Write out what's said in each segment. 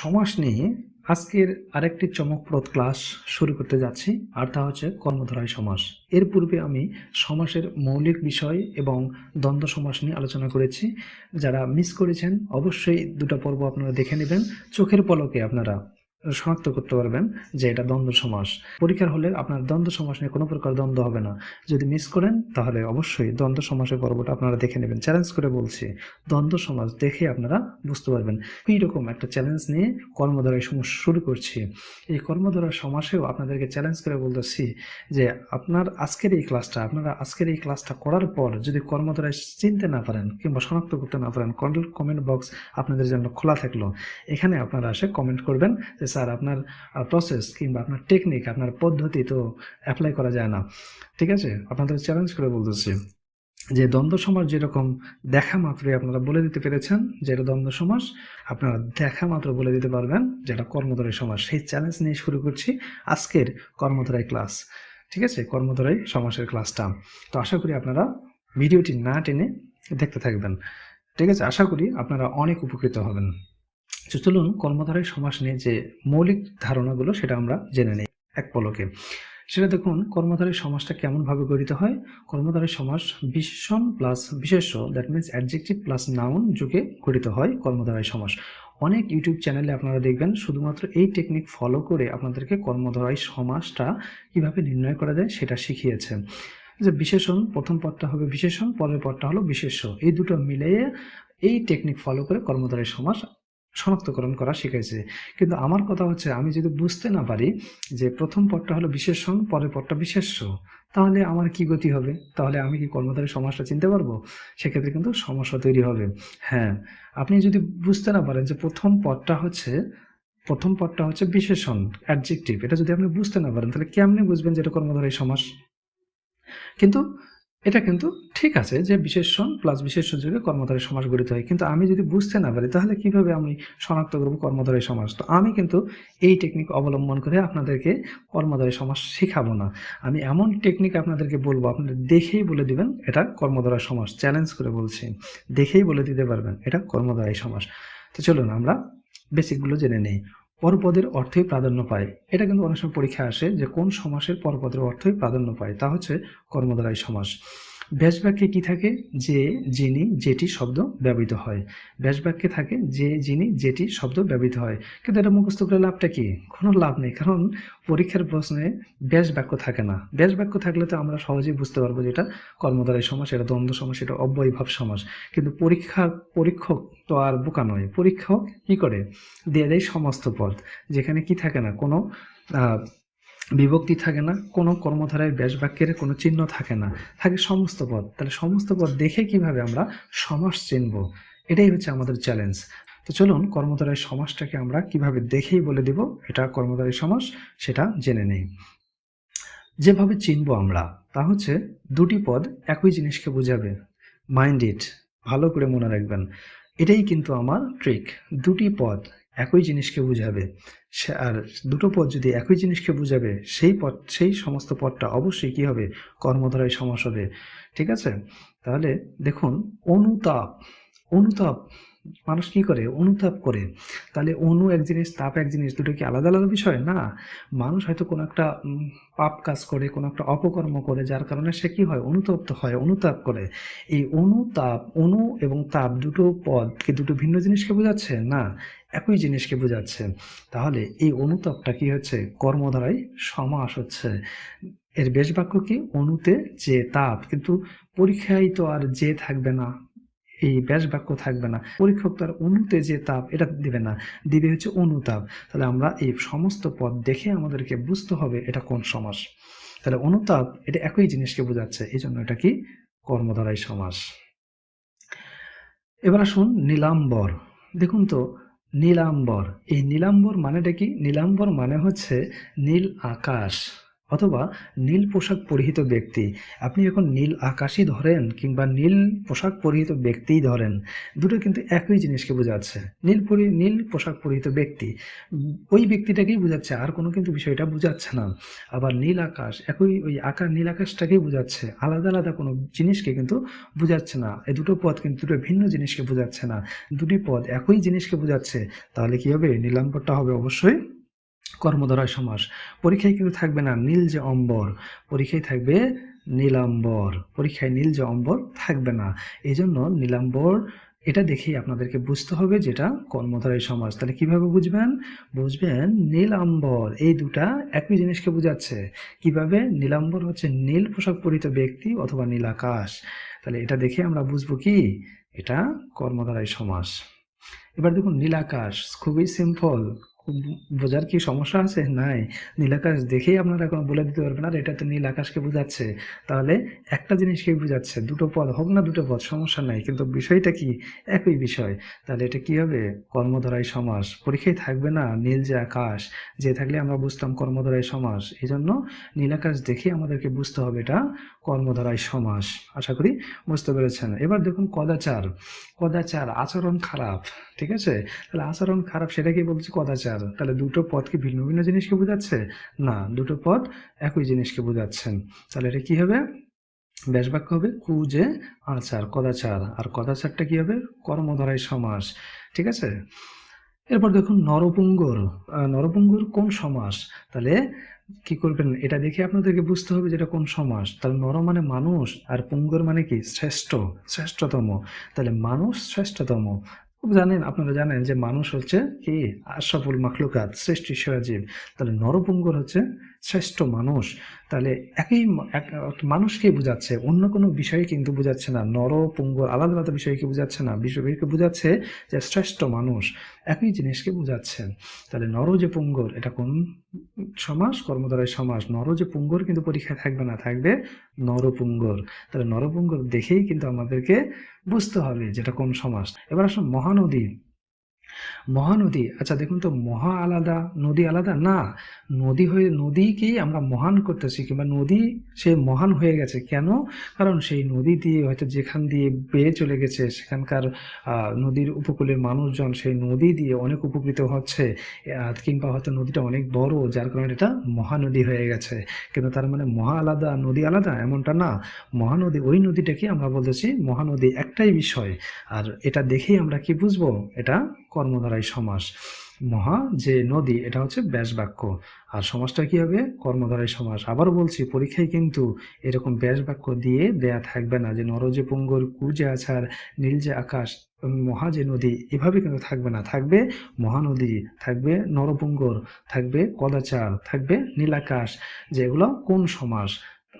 সমাস নিয়ে আজকের আরেকটি চমকপ্রদ ক্লাস শুরু করতে যাচ্ছি, আর তা হচ্ছে কর্মধারায় সমাস। এর পূর্বে আমি সমাসের মৌলিক বিষয় এবং দ্বন্দ্ব সমাস নিয়ে আলোচনা করেছি। যারা মিস করেছেন, অবশ্যই দুটো পর্ব আপনারা দেখে নেবেন। চোখের পলকে আপনারা। শনাক্ত করতে পারবেন যে এটা দ্বন্দ্ব সমাস। পরীক্ষার হলে আপনার দ্বন্দ্ব সমাস নিয়ে কোনো প্রকার দ্বন্দ্ব হবে না। যদি মিস করেন, তাহলে অবশ্যই দ্বন্দ্ব সমাসের পর্বটা আপনারা দেখে নেবেন। চ্যালেঞ্জ করে বলছি, দ্বন্দ্ব সমাস দেখে আপনারা বুঝতে পারবেন। এইরকম একটা চ্যালেঞ্জ নিয়ে কর্মধারায় সমস্যা শুরু করছি। এই কর্মধারা সমাসেও আপনাদেরকে চ্যালেঞ্জ করে বলতেছি যে আপনার আজকের এই ক্লাসটা আপনারা আজকের এই ক্লাসটা করার পর যদি কর্মধারায় চিনতে না পারেন কিংবা শনাক্ত করতে না পারেন কমেন্ট বক্স আপনাদের জন্য খোলা থাকল। এখানে আপনারা এসে কমেন্ট করবেন যে স্যার, আপনার প্রসেস কিংবা আপনার টেকনিক আপনার পদ্ধতি তো অ্যাপ্লাই করা যায় না। ঠিক আছে? আপনাদের চ্যালেঞ্জ করে বলতেছি যে দ্বন্দ্ব সমাজ যেরকম দেখা মাত্রই আপনারা বলে দিতে পেরেছেন যে এটা দ্বন্দ্ব সমাস আপনারা দেখা মাত্র বলে দিতে পারবেন যে এটা কর্মধারী সমাস সেই চ্যালেঞ্জ নিয়ে শুরু করছি আজকের কর্মধারাই ক্লাস ঠিক আছে? কর্মধারাই সমাসের ক্লাসটা তো আশা করি আপনারা ভিডিওটি না টেনে দেখতে থাকবেন। ঠিক আছে? আশা করি আপনারা অনেক উপকৃত হবেন। চলুন কর্মধারায় সমাস নিয়ে যে মৌলিক ধারণাগুলো সেটা আমরা জেনে নিই এক পলকে। সেটা দেখুন কর্মধারী সমাসটা কেমনভাবে গঠিত হয়? কর্মধারী সমাস বিশেষণ প্লাস বিশেষ্য that means adjective plus noun যুগে গঠিত হয় কর্মধারী সমাস। অনেক ইউটিউব চ্যানেলে আপনারা দেখবেন, শুধুমাত্র এই টেকনিক ফলো করে আপনাদেরকে কর্মধারায় সমাসটা কীভাবে নির্ণয় করা যায় সেটা শিখিয়েছে। যে বিশেষণ, প্রথম পদটা হবে বিশেষণ, পরের পদটা হলো বিশেষ্য। এই দুটো মিলিয়ে এই টেকনিক ফলো করে কর্মধারী সমাস শনাক্তকরণ করা শিখাইছে। কিন্তু আমার কথা হচ্ছে, আমি যদি বুঝতে না পারি যে প্রথম পদটা হলো বিশেষণ, পরের পদটা বিশেষ্য, তাহলে আমার কি গতি হবে? তাহলে আমি কি কর্মধারী সমাজটা চিনতে পারব? সেক্ষেত্রে কিন্তু সমস্যা তৈরি হবে। হ্যাঁ আপনি যদি বুঝতে না পারেন যে প্রথম পদটা হচ্ছে, প্রথম পদটা হচ্ছে বিশেষণ অ্যাডজেক্টিভ এটা যদি আপনি বুঝতে না পারেন, তাহলে কেমনে বুঝবেন যে এটা কর্মধারী সমাস কিন্তু এটা কিন্তু ঠিক আছে যে বিশেষণ প্লাস বিশেষ যুগে কর্মধারী সমাস গঠিত হয়। কিন্তু আমি যদি বুঝতে না পারি, তাহলে কীভাবে আমি শনাক্ত করব কর্মধারী সমাস তো আমি কিন্তু এই টেকনিক অবলম্বন করে আপনাদেরকে কর্মধারী সমাস শেখাবো না। আমি এমন টেকনিক আপনাদেরকে বলব আপনাদের দেখেই বলে দিবেন, এটা কর্মধারয় সমাস চ্যালেঞ্জ করে বলছি, দেখেই বলে দিতে পারবেন, এটা কর্মধারী সমাস তো চলুন আমরা বেসিকগুলো জেনে নেই। পরপদের অর্থই প্রাধান্য পায়। এটা কিন্তু অনেক সময় পরীক্ষায় আসে যে কোন সমাসের পরপদের অর্থই প্রাধান্য পায়। তা হচ্ছে কর্মধারায় সমাস। ব্যাস বাক্যে কি থাকে? যে, যিনি, যেটি শব্দ ব্যবহৃত হয়। ব্যাস বাক্যে থাকে, যে, যিনি, যেটি শব্দ ব্যবহৃত হয়। কিন্তু এটা মুখস্থ করে লাভটা কি? কোনো লাভ নেই, কারণ পরীক্ষার প্রশ্নে ব্যাস বাক্য থাকে না। ব্যাস বাক্য থাকলে তো আমরা সহজেই বুঝতে পারব যে এটা কর্মধারায় সমাস, এটা দ্বন্দ্ব সমাস, এটা অব্যয়ভাব সমাস। কিন্তু পরীক্ষা, পরীক্ষক তো আর বোকা নয়। পরীক্ষক কী করে? দিয়ে দেয় সমস্ত পদ যেখানে কি থাকে না? কোনো বিভক্তি থাকে না, কোনো কর্মধারায় ব্যাস বাক্যের কোনো চিহ্ন থাকে না, থাকে সমস্ত পদ। তাহলে সমস্ত পদ দেখে কীভাবে আমরা সমাস চিনব? এটাই হচ্ছে আমাদের চ্যালেঞ্জ তো চলুন, কর্মধারায় সমাসটাকে আমরা কীভাবে দেখেই বলে দিব? এটা কর্মধারী সমাস, সেটা জেনে নেই। যেভাবে চিনব আমরা, তা হচ্ছে দুটি পদ একই জিনিসকে বোঝাবে। মাইন্ড ইট ভালো করে মনে রাখবেন। এটাই কিন্তু আমার ট্রিক দুটি পদ একই জিনিসকে বুঝাবে। সে আর দুটো পথ যদি একই জিনিসকে বুঝাবে, সেই পথ সেই সমস্ত পথটা অবশ্যই কি হবে? কর্মধারায় সমাস হবে। ঠিক আছে? তাহলে দেখুন অনুতাপ অনুতাপ মানুষ কি করে? অনুতাপ করে। তাহলে অনু এক জিনিস, তাপ এক জিনিস দুটো কি আলাদা আলাদা বিষয়? না। মানুষ হয়তো কোনো একটা পাপ কাজ করে, কোনো একটা অপকর্ম করে, যার কারণে সে কি হয়? অনুতপ্ত হয়, অনুতাপ করে। এই অনুতাপ অনু এবং তাপ দুটো পদ কি দুটো ভিন্ন জিনিসকে বোঝাচ্ছে? না, একই জিনিসকে বোঝাচ্ছে। তাহলে এই অনুতাপটা কি হচ্ছে? কর্ম কর্মধারায় সমাস হচ্ছে। এর বেশ বাক্য কি? অনুতে যে তাপ। কিন্তু পরীক্ষায় তো আর যে থাকবে না। এই ব্যাস বাক্য থাকবে না। পরীক্ষক তার অনুতে যে তাপ, এটা দিবে না। দিবে হচ্ছে অনুতাপ। তাহলে আমরা এই সমস্ত পদ দেখে আমাদেরকে বুঝতে হবে এটা কোন সমাস। তাহলে অনুতাপ, এটা একই জিনিসকে বোঝাচ্ছে। এই জন্য এটা কি? কর্মধারায় সমাস। এবার আসুন নীলাম্বর। দেখুন তো, নীলাম্বর। এই নীলাম্বর মানেটা কি? নীলাম্বর মানে হচ্ছে নীল আকাশ। অথবা নীল পোশাক পরিহিত ব্যক্তি। আপনি এখন নীল আকাশই ধরেন কিংবা নীল পোশাক পরিহিত ব্যক্তিই ধরেন, দুটো কিন্তু একই জিনিসকে বোঝাচ্ছে। নীল পরি, নীল পোশাক পরিহিত ব্যক্তি। ওই ব্যক্তিটাকেই বোঝাচ্ছে, আর কোনো কিন্তু বিষয়টা বোঝাচ্ছে না। আবার নীল আকাশ, একই ওই আকার, নীল আকাশটাকেই বোঝাচ্ছে। আলাদা আলাদা কোনো জিনিসকে কিন্তু বোঝাচ্ছে না। এই দুটো পদ কিন্তু দুটো ভিন্ন জিনিসকে বোঝাচ্ছে না। দুটি পদ একই জিনিসকে বোঝাচ্ছে। তাহলে কি হবে? নীলাম্বরটা হবে অবশ্যই কর্মধারয় সমাস। পরীক্ষায় কিন্তু থাকবে না নীল যে অম্বর পরীক্ষায় থাকবে নীলাম্বর। পরীক্ষায় নীল যে অম্বর থাকবে না। এই জন্য নীলাম্বর, এটা দেখেই আপনাদেরকে বুঝতে হবে যেটা কর্মধারয় সমাজ তাহলে কীভাবে বুঝবেন? বুঝবেন নীলাম্বর, এই দুটা একই জিনিসকে বোঝাচ্ছে। কীভাবে? নীলাম্বর হচ্ছে নীল পোশাক পরিহিত ব্যক্তি অথবা নীল আকাশ। তাহলে এটা দেখে আমরা বুঝব কি? এটা কর্মধারয় সমাস। এবার দেখুন নীলাকাশ খুবই সিম্পল বোঝার কি সমস্যা আছে? নাই। নীলাকাশ দেখেই আপনারা এখন বলে দিতে পারবেন, আর এটা তো নীল আকাশকে বোঝাচ্ছে। তাহলে একটা জিনিসকে বোঝাচ্ছে, দুটো পদ, হোক না দুটো পদ, সমস্যা নাই, কিন্তু বিষয়টা কি? একই বিষয়। তাহলে এটা কি হবে? কর্মধারায় সমাস। পরীক্ষায় থাকবে না, নীল যে আকাশ, যে থাকলে আমরা বুঝতাম কর্মধারায় সমাস। এই জন্য নীল আকাশ দেখে আমাদেরকে বুঝতে হবে এটা কর্মধারায় সমাস। আশা করি বুঝতে পেরেছেন। এবার দেখুন কদাচার। কদাচার, আচরণ খারাপ, ঠিক আছে? তাহলে আচরণ খারাপ সেটা কি বলছে কদাচার। তাহলে দুটো পদ কি ভিন্ন ভিন্ন জিনিসকে বোঝাচ্ছে? না, দুটো পদ একই জিনিসকে বোঝাচ্ছেন। তাহলে এটা কি হবে? ব্যাস বাক্য হবে কু যে আচার, কদাচার। আর কদাচারটা কি হবে? কর্মধারায় সমাস। ঠিক আছে? এরপর দেখুন নরপুঙ্গর। নরপুঙ্গর কোন সমাস? তাহলে কি করবেন? এটা দেখে আপনাদেরকে বুঝতে হবে যেটা কোন সমাস। তাহলে নর মানে মানুষ আর পুঙ্গর মানে কি? শ্রেষ্ঠ, শ্রেষ্ঠতম। তাহলে মানুষ শ্রেষ্ঠতম। জানেন আপনারা জানেন যে মানুষ হচ্ছে কি? আশাফুল মাখলুকাত সৃষ্টি ঈশ্বরাজীব তাহলে নরপুঙ্গর হচ্ছে শ্রেষ্ঠ মানুষ, তাহলে একই এক- এক মানুষকে বোঝাচ্ছে? অন্য কোনো বিষয়ে কিন্তু বোঝাচ্ছে না। নরপুঙ্গর আলাদা আলাদা বিষয়কে বোঝাচ্ছে না। বিষয়কে বোঝাচ্ছে যে শ্রেষ্ঠ মানুষ। একই জিনিসকে বোঝাচ্ছে? তাহলে নর যে পুঙ্গর, এটা কোন সমাস কর্মধারয় সমাস নর যে পুঙ্গর কিন্তু পরীক্ষায় থাকবে না, থাকবে নরপুঙ্গর তাহলে নরপুঙ্গর দেখেই কিন্তু আমাদেরকে বুঝতে হবে যেটা কোন সমাস এবার আসুন মহানদী। মহানদী আচ্ছা দেখুন তো, মহা আলাদা, নদী আলাদা? না, নদী হয়ে, নদীকেই আমরা মহান করতেছি কিংবা নদী সে মহান হয়ে গেছে। কেন? কারণ সেই নদী দিয়ে হয়তো যেখান দিয়ে বেয়ে চলে গেছে, সেখানকার নদীর উপকূলের মানুষজন সেই নদী দিয়ে অনেক উপকৃত হচ্ছে কিংবা হয়তো নদীটা অনেক বড়, যার কারণে এটা মহানদী হয়ে গেছে। কিন্তু তার মানে মহা আলাদা, নদী আলাদা এমনটা না। মহানদী ওই নদীটাকে আমরা বলতেছি মহানদী একটাই বিষয়। আর এটা দেখেই আমরা কি বুঝব? এটা কর্মধারায় সমাস। মহা যে নদী, এটা হচ্ছে ব্যাস বাক্য আর সমাসটা কি হবে? কর্মধারায় সমাস। আবার বলছি, পরীক্ষায় কিন্তু এরকম ব্যাস বাক্য দিয়ে দেয়া থাকবে না যে নর যে পুঙ্গর কু যে আছার নীল যে আকাশ, মহা যে নদী, এভাবে কিন্তু থাকবে না। থাকবে মহানদী, থাকবে নরপুঙ্গর থাকবে কদাচার, থাকবে নীলাকাশ। যেগুলো কোন সমাস?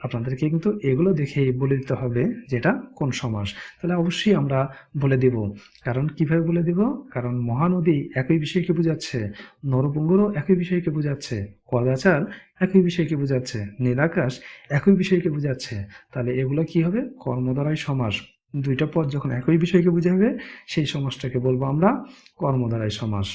আপনাদেরকে কিন্তু এগুলো দেখেই বলে দিতে হবে যেটা কোন সমাস। তাহলে অবশ্যই আমরা বলে দিব। কারণ কীভাবে বলে দিব? কারণ মহানদী একই বিষয়কে বোঝাচ্ছে, নরপুঙ্গরও একই বিষয়কে বোঝাচ্ছে, কদাচার একই বিষয়কে বোঝাচ্ছে, নীলাকাশ একই বিষয়কে বোঝাচ্ছে। তাহলে এগুলো কি হবে? কর্মদ্বারায় সমাস। দুইটা পদ যখন একই বিষয়কে বোঝাবে, সেই সমাসটাকে বলব আমরা কর্মদ্বারায় সমাস।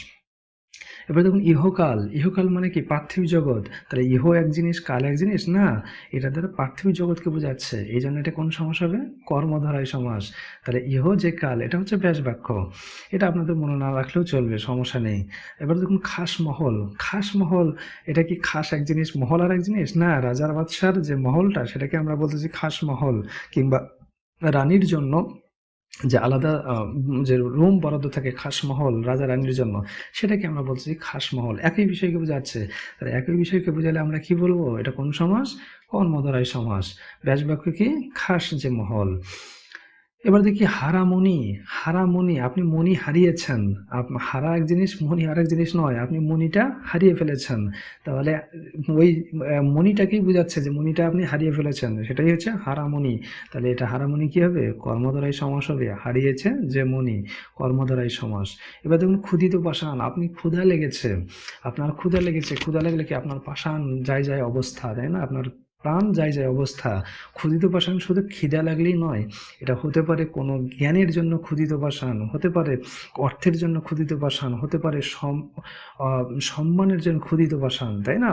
এবার দেখুন ইহকাল। ইহকাল মানে কি? পার্থিব জগৎ। তাহলে ইহ এক জিনিস, কাল এক জিনিস, না? এটা দ্বারা পার্থিব জগৎকে বোঝাচ্ছে। এই জন্য এটা কোন সমাস হবে? কর্মধারায় সমাস। তাহলে ইহ যে কাল, এটা হচ্ছে ব্যাস বাক্য। এটা আপনাদের মনে না রাখলেও চলবে, সমস্যা নেই। এবার দেখুন খাস মহল। খাস মহল, এটা কি খাস এক জিনিস, মহল আর এক জিনিস? না, রাজার বাদশার যে মহলটা, সেটাকে আমরা বলতেছি খাস মহল কিংবা রানীর জন্য যে আলাদা যে রুম বরাদ্দ থাকে খাস মহল, রাজা রানীর জন্য, সেটাকে আমরা বলছি খাস মহল। একই বিষয়কে বোঝাচ্ছে। তাহলে একই বিষয়কে বোঝালে আমরা কি বলব? এটা কোন সমাস কর্মধারায় সমাস ব্যাসবাক্য কি? খাস যে মহল। এবার দেখি হারামণি হারামণি, আপনি মণি হারিয়েছেন। হারা এক জিনিস, মণি আর এক জিনিস নয়, আপনি মণিটা হারিয়ে ফেলেছেন। তাহলে ওই মণিটাকেই বোঝাচ্ছে যে মণিটা আপনি হারিয়ে ফেলেছেন? সেটাই হচ্ছে হারামণি। তাহলে এটা হারামণি কি হবে? কর্মধারায় সমাস হবে। হারিয়েছে যে মণি কর্মধারায় সমাস। এবার দেখুন ক্ষুধিত পাষাণ, আপনি ক্ষুধা লেগেছে। আপনার ক্ষুধা লেগেছে, ক্ষুধা লাগলে কি আপনার পাষাণ যায় যায় অবস্থা, তাই না? আপনার প্রাণ যায় যায় অবস্থা। ক্ষুদিত পাষাণ শুধু খিদা লাগলেই নয়, এটা হতে পারে কোনো জ্ঞানের জন্য ক্ষুদিত পাষাণ, হতে পারে অর্থের জন্য ক্ষুদিত পাষাণ, হতে পারে সম সম্মানের জন্য ক্ষুদিত পাষাণ, তাই না?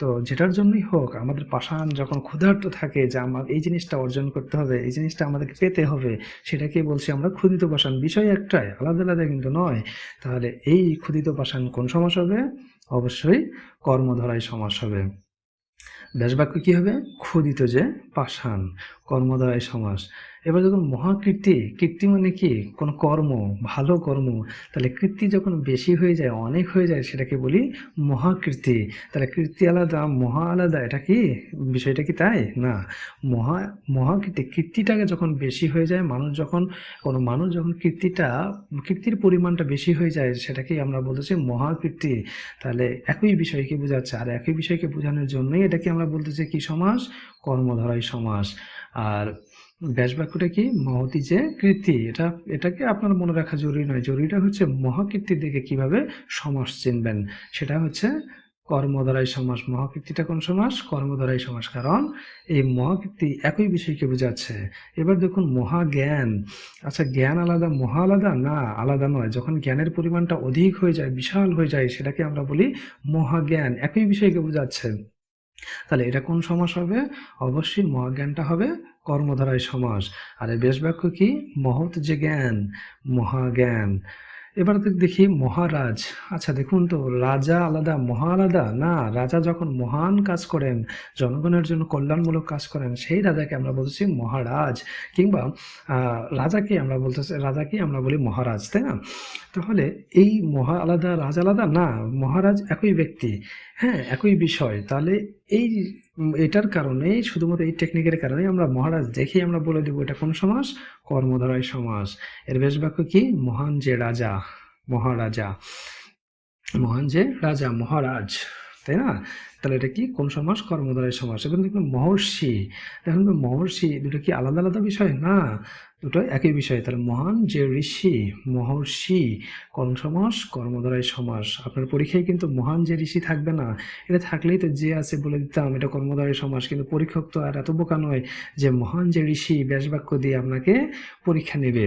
তো যেটার জন্যই হোক, আমাদের পাষাণ যখন ক্ষুধার্ত থাকে যে আমার এই জিনিসটা অর্জন করতে হবে, এই জিনিসটা আমাদেরকে পেতে হবে সেটাকে বলছি আমরা ক্ষুদিত পাষাণ। বিষয় একটাই, আলাদা আলাদা কিন্তু নয়। তাহলে এই ক্ষুদিত পাষাণ কোন সমাস হবে? অবশ্যই কর্মধারায় সমাস হবে। ব্যাসবাক্য কি হবে? ক্ষুদিত যে পাষাণ কর্মদয় সমাস। এবার যখন মহাকীর্তি, কীর্তি মানে কি? কোনো কর্ম, ভালো কর্ম। তাহলে কীর্তি যখন বেশি হয়ে যায়, অনেক হয়ে যায়, সেটাকে বলি মহাকীর্তি। তাহলে কীর্তি আলাদা, মহা আলাদা, এটা কি? বিষয়টা কি তাই? না। মহা, মহাকীর্তি, কীর্তিটাকে যখন বেশি হয়ে যায়, মানুষ যখন, কোনো মানুষ যখন কীর্তিটা, কীর্তির পরিমাণটা বেশি হয়ে যায় সেটাকেই আমরা বলতেছি মহাকীর্তি। তাহলে একই বিষয়কে বোঝাচ্ছে। আর একই বিষয়কে বোঝানোর জন্যই এটাকে আমরা বলতেছি কি সমাস? কর্মধারায় সমাস। আর ব্যাসবাক্যটা কি? মহতি যে কীর্তি। এটা, এটাকে আপনার মনে রাখা জরুরি নয়। জরুরিটা হচ্ছে মহাকীর্তি দেখে কীভাবে সমাস চিনবেন। সেটা হচ্ছে কর্মদ্বারাই সমাস। মহাকীর্তিটা কোন সমাস? কর্মদ্বারাই সমাস। কারণ এই মহাকীর্তি একই বিষয়কে বোঝাচ্ছে। এবার দেখুন, মহাজ্ঞান। আচ্ছা জ্ঞান আলাদা, মহা আলাদা? না, আলাদা নয়। যখন জ্ঞানের পরিমাণটা অধিক হয়ে যায়, বিশাল হয়ে যায়, সেটাকে আমরা বলি মহাজ্ঞান। একই বিষয়কে বোঝাচ্ছে। তাহলে এটা কোন সমাস হবে? অবশ্যই মহাজ্ঞানটা হবে কর্মধারায় সমাস। আর এই বেশ বাক্য কি? মহৎ যে জ্ঞান, মহাজ্ঞান। এবার দেখ- মহারাজ। আচ্ছা দেখুন তো, রাজা আলাদা মহা আলাদা না, রাজা যখন মহান কাজ করেন, জনগণের জন্য কল্যাণমূলক কাজ করেন, সেই রাজাকে আমরা বলতেছি মহারাজ। কিংবা রাজাকে আমরা বলতেছি, রাজাকে আমরা বলি মহারাজ, তাই না? তাহলে এই মহা আলাদা, রাজ আলাদা? না, মহারাজ একই ব্যক্তি। হ্যাঁ একই বিষয়। তাহলে এই এটার কারণে, শুধুমাত্র এই টেকনিকের কারণে আমরা মহারাজ দেখেই আমরা বলে দেবো এটা কোন সমাস? কর্মধারায় সমাস। এর বেশ বাক্য কি? মহান যে রাজা, মহারাজা। মহান যে রাজা, মহারাজ। তাই না? তাহলে এটা কি? কোন সমাস? কর্মধারায় সমাস। এবং দেখুন মহর্ষি। দেখুন তো মহর্ষি দুটো কি আলাদা আলাদা বিষয়? না। দুটো একই বিষয়। তাহলে মহান যে ঋষি, মহর্ষি কোন সমাস কর্মধারায় সমাস, আপনার পরীক্ষায় কিন্তু মহান যে ঋষি থাকবে না, এটা থাকলেই তো যে আছে বলে দিতাম, এটা কর্মধারায় সমাস, কিন্তু পরীক্ষক তো আর এত বোকা নয় যে মহান যে ঋষি ব্যাসবাক্য দিয়ে আপনাকে পরীক্ষা নেবে।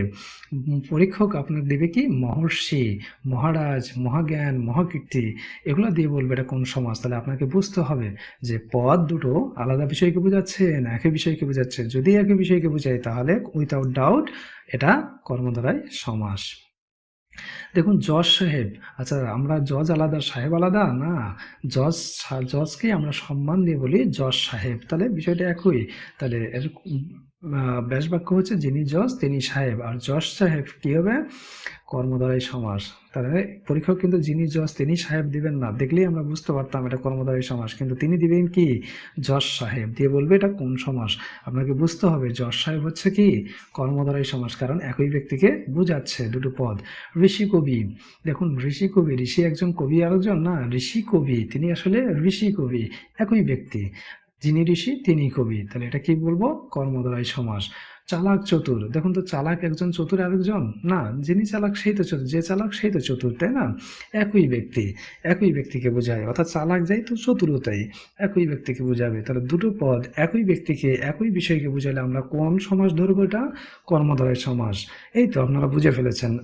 পরীক্ষক আপনার দেবে কি? মহর্ষি, মহারাজ, মহাজ্ঞান, মহাকীর্তি, এগুলো দিয়ে বলবে এটা কোন সমাজ তাহলে আপনাকে বুঝতে হবে যে পদ দুটো আলাদা বিষয়কে বোঝাচ্ছে না একই বিষয়কে বোঝাচ্ছে যদি একই বিষয়কে বোঝায় তাহলে উইথাউট ডাউট এটা কর্মধারায় সমাস। দেখুন, জজ সাহেব আচ্ছা আমরা জজ আলাদা, সাহেব আলাদা? না, জজ জজকে আমরা সম্মান দিয়ে বলি জজ সাহেব। তাহলে বিষয়টা একই। তাহলে ব্যাস বাক্য হচ্ছে, যিনি জজ, তিনি সাহেব। আর জজ সাহেব কি হবে? কর্মধারায় সমাস। তাহলে পরীক্ষক কিন্তু যিনি জজ, তিনি সাহেব দিবেন না। দেখলেই আমরা বুঝতে পারতাম এটা কর্মধারায় সমাস। কিন্তু তিনি দিবেন কি? জজ সাহেব। দিয়ে বলবে এটা কোন সমাস? আপনাকে বুঝতে হবে, জজ সাহেব হচ্ছে কি? কর্মধারায় সমাস। কারণ একই ব্যক্তিকে বোঝাচ্ছে দুটো পদ। ঋষি কবি। দেখুন, ঋষি কবি, ঋষি একজন কবি আরেকজন না, ঋষি কবি। তিনি আসলে ঋষি কবি, একই ব্যক্তি। যিনি ঋষি তিনি কবি। তাহলে এটা কি বলব? কর্মধারায় সমাস। চালাক চতুর। দেখুন তো, চালাক একজন, চতুর আরেকজন? না, যিনি চালাক সেই তো চতুর, যে চালাক সেই তো চতুর, তাই না? একই ব্যক্তি, একই ব্যক্তিকে বোঝায়। অর্থাৎ চালাক যাই তো চতুরও তাই, একই ব্যক্তিকে বোঝাবে। তাহলে দুটো পদ একই ব্যক্তিকে, একই বিষয়কে বোঝালে আমরা কোন সমাজ ধরবো এটা? কর্মধারায় সমাস। এই তো আপনারা বুঝে ফেলেছেন।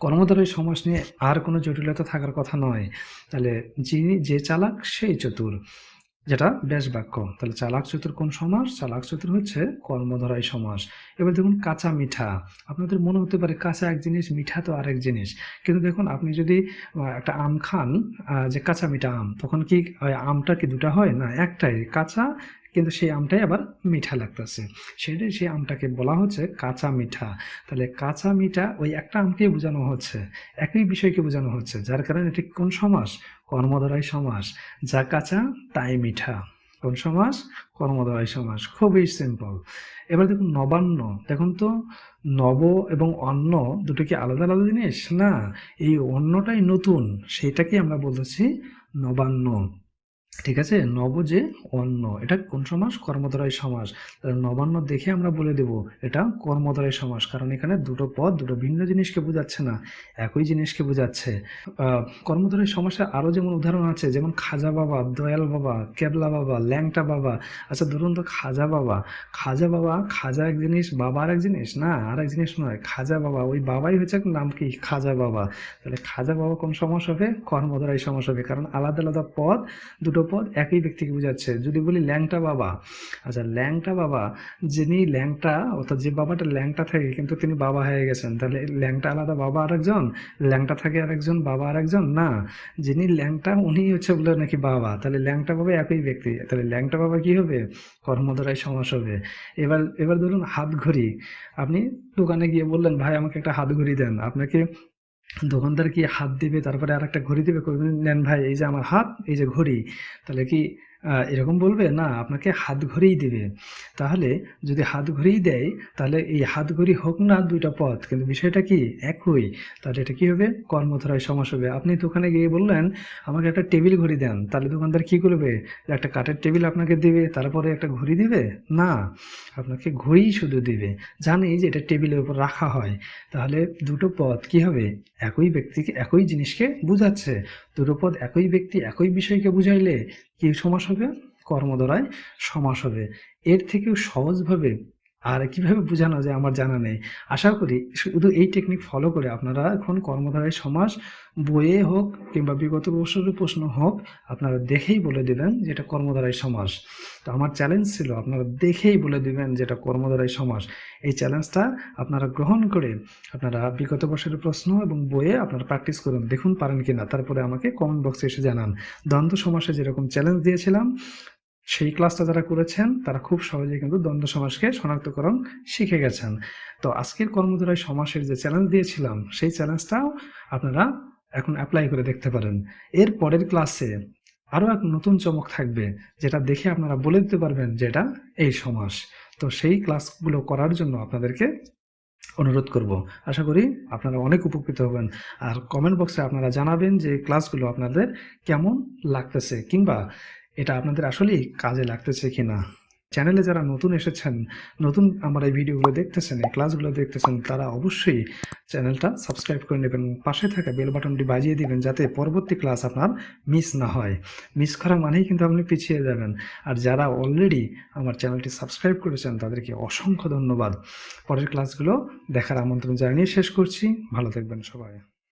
কর্মধারয় সমাস নিয়ে আর কোনো জটিলতা থাকার কথা নয়। তাহলে যিনি, যে চালাক, সেই চতুর। যেটা ব্যাস বাক্য। তাহলে চালাক চতুর কোন সমাস? চালাক চতুর হচ্ছে কর্মধরাই সমাস। এবার দেখুন কাঁচা মিঠা। আপনাদের মনে হতে পারে কাঁচা এক জিনিস, মিঠা তো আরেক জিনিস। কিন্তু দেখুন আপনি যদি একটা আম খান যে কাঁচা মিঠা আম, তখন কি আমটা কি দুটা হয়? না, একটাই কাঁচা, কিন্তু সেই আমটাই আবার মিঠা লাগতেছে। সেটাই সেই আমটাকে বলা হচ্ছে কাঁচা মিঠা। তাহলে কাঁচা মিঠা, ওই একটা আমকেই বোঝানো হচ্ছে। একই বিষয়কে বোঝানো হচ্ছে। যার কারণে এটি কোন সমাস? কর্মধারায় সমাস। যা কাঁচা, তাই মিঠা। কোন সমাস? কর্মধারায় সমাস। খুবই সিম্পল এবার দেখুন নবান্ন। দেখুন তো, নব এবং অন্ন দুটো কি আলাদা আলাদা জিনিস? না, এই অন্নটাই নতুন। সেটাকে আমরা বলতেছি নবান্ন। ঠিক আছে? নব যে অন্য এটা কোন সমাস? কর্মধারয় সমাস। তাহলে নবান্ন দেখে আমরা বলে দেব এটা কর্মধারয় সমাস। কারণ এখানে দুটো পদ দুটো ভিন্ন জিনিসকে বোঝাচ্ছে না একই জিনিসকে বোঝাচ্ছে। আহ, কর্মধারয় সমাসে আরও যেমন উদাহরণ আছে যেমন খাজা বাবা দয়াল বাবা কেবলা বাবা ল্যাংটা বাবা। আচ্ছা ধরুন তো খাজা বাবা। খাজা বাবা খাজা এক জিনিস বাবা আর এক জিনিস? না আর এক জিনিস নয় খাজা বাবা। ওই বাবাই হচ্ছে নাম কি? খাজা বাবা। তাহলে খাজা বাবা কোন সমাস হবে? কর্মধারয় সমাস হবে। কারণ আলাদা আলাদা পদ দুটো পদ একই ব্যক্তিকে বোঝাচ্ছে। যদি বলি ল্যাংটা বাবা আচ্ছা ল্যাংটা বাবা, যিনি ল্যাংটা, অর্থাৎ যে বাবাটা ল্যাংটা থাকে কিন্তু তিনি বাবা হয়ে গেছেন, তাহলে ল্যাংটা আলাদা বাবা আরেকজন, ল্যাংটা থাকে আরেকজন, বাবা আরেকজন? না, যিনি ল্যাংটা উনি হচ্ছে বলে নাকি বাবা, তাহলে ল্যাংটা বাবা একই ব্যক্তি, তাহলে ল্যাংটা বাবা কি হবে? কর্মধারায় সমাস হবে। এবার এবার ধরুন হাত ঘড়ি আপনি দোকানে গিয়ে বললেন, ভাই আমাকে একটা হাত ঘড়ি দেন। আপনাকে দোকানদার কি হাত দিবে? তারপরে আর একটা ঘড়ি দিবে? নেন ভাই, এই যে আমার হাত, এই যে ঘড়ি। তাহলে কি এরকম বলবে, না, আপনাকে হাত ঘড়িই দেবে। তাহলে যদি হাত ঘড়িই দেয়, তাহলে এই হাত ঘড়ি হোক না দুইটা পথ, কিন্তু বিষয়টা কি? একই। তাহলে এটা কি হবে? কর্মধারায় সমাস হবে। আপনি দোকানে গিয়ে বললেন, আমাকে একটা টেবিল ঘড়ি দেন। তাহলে দোকানদার কি করবে? একটা কাঠের টেবিল আপনাকে দেবে, তারপরে একটা ঘড়ি দিবে? না, আপনাকে ঘড়িই শুধু দিবে। জানি যে এটা টেবিলের উপর রাখা হয়। তাহলে দুটো পথ কি হবে? একই ব্যক্তিকে একই জিনিসকে বুঝাচ্ছে। দুটো পথ একই ব্যক্তি একই বিষয়কে বুঝাইলে কি সমাস হবে কর্মদ্বারায় সমাস হবে। এর থেকেও সহজভাবে আর কীভাবে বোঝানো যায় আমার জানা নেই। আশা করি শুধু এই টেকনিক ফলো করে আপনারা এখন কর্মধারায় সমাস বইয়ে হোক কিংবা বিগত বছরের প্রশ্ন হোক, আপনারা দেখেই বলে দিবেন যেটা কর্মধারায় সমাস তো আমার চ্যালেঞ্জ ছিল, আপনারা দেখেই বলে দিবেন যেটা কর্মধারায় সমাস এই চ্যালেঞ্জটা আপনারা গ্রহণ করে আপনারা বিগত বছরের প্রশ্ন এবং বইয়ে আপনারা প্র্যাকটিস করুন, দেখুন পারেন কিনা, তারপরে আমাকে কমেন্ট বক্সে এসে জানান। দ্বন্দ্ব সমাসে যেরকম চ্যালেঞ্জ দিয়েছিলাম সেই ক্লাসটা যারা করেছেন, তারা খুব সহজেই কিন্তু দ্বন্দ্ব সমাসকে শনাক্তকরণ শিখে গেছেন। তো আজকের কর্মধারায় সমাসের যে চ্যালেঞ্জ দিয়েছিলাম, সেই চ্যালেঞ্জটাও আপনারা এখন অ্যাপ্লাই করে দেখতে পারেন। এর পরের ক্লাসে আরও এক নতুন চমক থাকবে, যেটা দেখে আপনারা বলে দিতে পারবেন যে এটা এই সমাস। তো সেই ক্লাসগুলো করার জন্য আপনাদেরকে অনুরোধ করব। আশা করি আপনারা অনেক উপকৃত হবেন। আর কমেন্ট বক্সে আপনারা জানাবেন যে ক্লাসগুলো আপনাদের কেমন লাগতেছে, কিংবা এটা আপনাদের আসলেই কাজে লাগতেছে কি না চ্যানেলে যারা নতুন এসেছেন, নতুন আমার এই ভিডিওগুলো দেখতেছেন, এই ক্লাসগুলো দেখতেছেন, তারা অবশ্যই চ্যানেলটা সাবস্ক্রাইব করে নেবেন পাশে থাকা বেল বাটনটি বাজিয়ে দিবেন যাতে পরবর্তী ক্লাস আপনার মিস না হয়। মিস করা মানেই কিন্তু আপনি পিছিয়ে যাবেন। আর যারা অলরেডি আমার চ্যানেলটি সাবস্ক্রাইব করেছেন, তাদেরকে অসংখ্য ধন্যবাদ। পরের ক্লাসগুলো দেখার আমন্ত্রণ জানিয়ে শেষ করছি। ভালো থাকবেন সবাই।